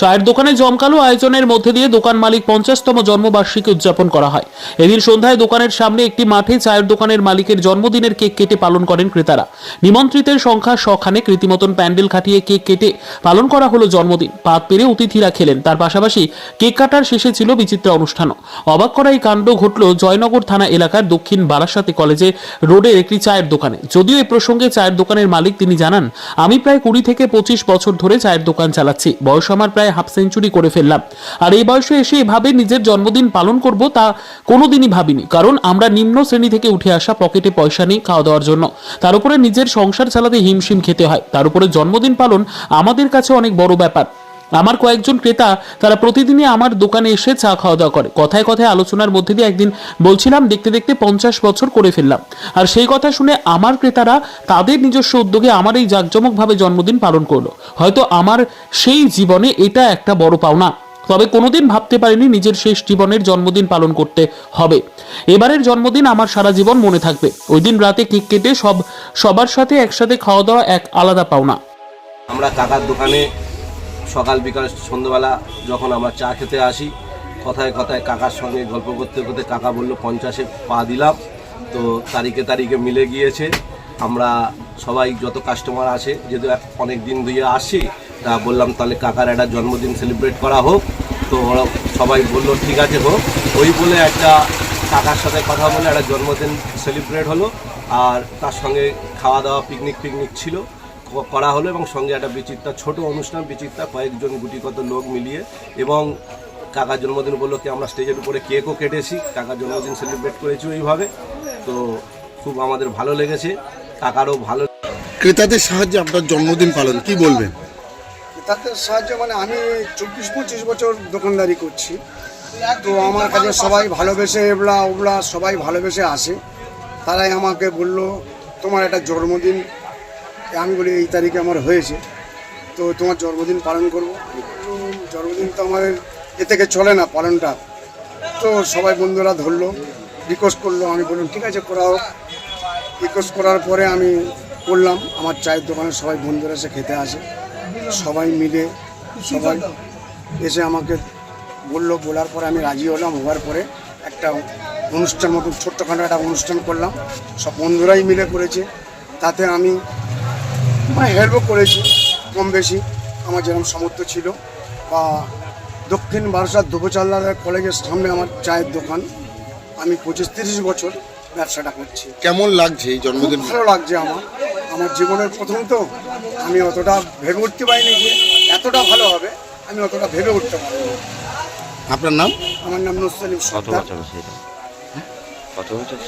চায়ের দোকানে জমকালো আয়োজনের মধ্যে দিয়ে দোকান মালিক পঞ্চাশতম জন্মবার্ষিকী উদযাপন করা হয়। এদিন সন্ধ্যায় দোকানের সামনে একটি মাঠে চায়ের দোকানের মালিকের জন্মদিনের কেক কেটে পালন করেন ক্রেতারা। নিমন্ত্রিতের সংখ্যা শখানে রীতিমতন প্যান্ডেল খাটিয়ে কেক কেটে পালন করা হলো জন্মদিন। পাত পেরে অতিথিরা খেলেন। তার পাশাপাশি কেক কাটার শেষে ছিল বিচিত্র অনুষ্ঠানও। অবাক করা এই কাণ্ড ঘটল জয়নগর থানা এলাকার দক্ষিণ বারাসাতে কলেজে রোডের একটি চায়ের দোকানে। যদিও এ প্রসঙ্গে চায়ের দোকানের মালিক তিনি জানান, আমি প্রায় কুড়ি থেকে পঁচিশ বছর ধরে চায়ের দোকান চালাচ্ছি। বয়স আমার প্রায় হাফ সেঞ্চুরি করে ফেললাম। আর এই বয়সে এসে এভাবে নিজের জন্মদিন পালন করব তা কোনোদিনই ভাবিনি। কারণ আমরা নিম্ন শ্রেণি থেকে উঠে আসা পকেটে পয়সা নেই খাওয়া দাওয়ার জন্য। তার উপরে নিজের সংসার চালাতে হিমশিম খেতে হয়। তার উপরে জন্মদিন পালন আমাদের কাছে অনেক বড় ব্যাপার। আমার কয়েকজন ক্রেতা, তারা প্রতিদিনই আমার দোকানে এসে চা খাওয়া দাওয়া করে। কথায় কথায় আলোচনার মধ্যে দিয়ে একদিন বলছিলাম, দেখতে দেখতে পঞ্চাশ বছর করে ফেললাম। আর সেই কথা শুনে আমার ক্রেতারা তাদের নিজস্ব উদ্যোগে আমার এই জাঁকজমকভাবে জন্মদিন পালন করল। হয়তো আমার সেই জীবনে এটা একটা বড় পাওনা। তবে কোনোদিন ভাবতে পারিনি নিজের শেষ জীবনের জন্মদিন পালন করতে হবে। এবারের জন্মদিন আমার সারা জীবন মনে থাকবে। ওই দিন রাতে কেক কেটে সব, সবার সাথে একসাথে খাওয়া দাওয়া এক আলাদা পাওনা। আমরা কাকার দোকানে সকাল বিকাল সন্ধ্যেবেলা যখন আমরা চা খেতে আসি, কথায় কথায় কাকার সঙ্গে গল্প করতে করতে কাকা বলল, পঞ্চাশে পা দিলাম। তো তারিখে তারিখে মিলে গিয়েছে। আমরা সবাই যত কাস্টমার আসে যেহেতু অনেক দিন ধুয়ে আসি, তা বললাম, তাহলে কাকার একটা জন্মদিন সেলিব্রেট করা হোক। তো ওরা সবাই বলল, ঠিক আছে হোক। ওই বলে একটা কাকার সাথে কথা বলে একটা জন্মদিন সেলিব্রেট হলো। আর তার সঙ্গে খাওয়া দাওয়া পিকনিক ফিকনিক ছিল। করা হলো এবং সঙ্গে একটা বিচিত্রা ছোট অনুষ্ঠান বিচিত্রা কয়েকজন গুটিকত লোক মিলিয়ে এবং কাকার জন্মদিন উপলক্ষে আমরা স্টেজের উপরে কেকও কেটেছি কাকার জন্মদিন সেলিব্রেট করেছি ওইভাবে। তো খুব আমাদের ভালো লেগেছে কাকারও ভালো ক্রেতাদের সাহায্যে আপনার জন্মদিন পালন কি বলবেন? ক্রেতাদের সাহায্য মানে আমি চব্বিশ পঁচিশ বছর দোকানদারি করছি। তো আমার কাছে সবাই ভালোবেসে এবলা ওবলা সবাই ভালোবেসে আসে। তারাই আমাকে বলল তোমার একটা জন্মদিন আমি বলি এই তারিখে আমার হয়েছে। তো তোমার জন্মদিন পালন করব। জন্মদিন তো আমাদের এ থেকে চলে না পালনটা। তো সবাই বন্ধুরা ধরলো রিকোয়েস্ট করল, আমি বললাম, ঠিক আছে করা হোক রিকোয়েস্ট করার পরে আমি করলাম আমার চায়ের দোকানে সবাই বন্ধুরা এসে খেতে আসে। সবাই মিলে সবাই এসে আমাকে বলল, বলার পরে আমি রাজি হলাম। হওয়ার পরে একটা অনুষ্ঠান মতো ছোট্টখাটো একটা অনুষ্ঠান করলাম। সব বন্ধুরাই মিলে করেছে। তাতে আমি মানে হেল্পও করেছি কম বেশি। আমার যেরকম সামর্থ্য ছিল। বা দক্ষিণ বারাসাত ধুপচাল্লার কলেজের সামনে আমার চায়ের দোকান। আমি পঁচিশ তিরিশ বছর ব্যবসাটা করছি। কেমন লাগছে এই জন্মদিন? ভালো লাগছে আমার। আমার জীবনের প্রথম তো আমি অতটা ভেবে উঠতে পারিনি যে এতটা ভালো হবে। আমি অতটা ভেবে উঠতে পারিনি। আপনার নাম? আমার নাম নসলিম কত সর্দার। বছর কত বছর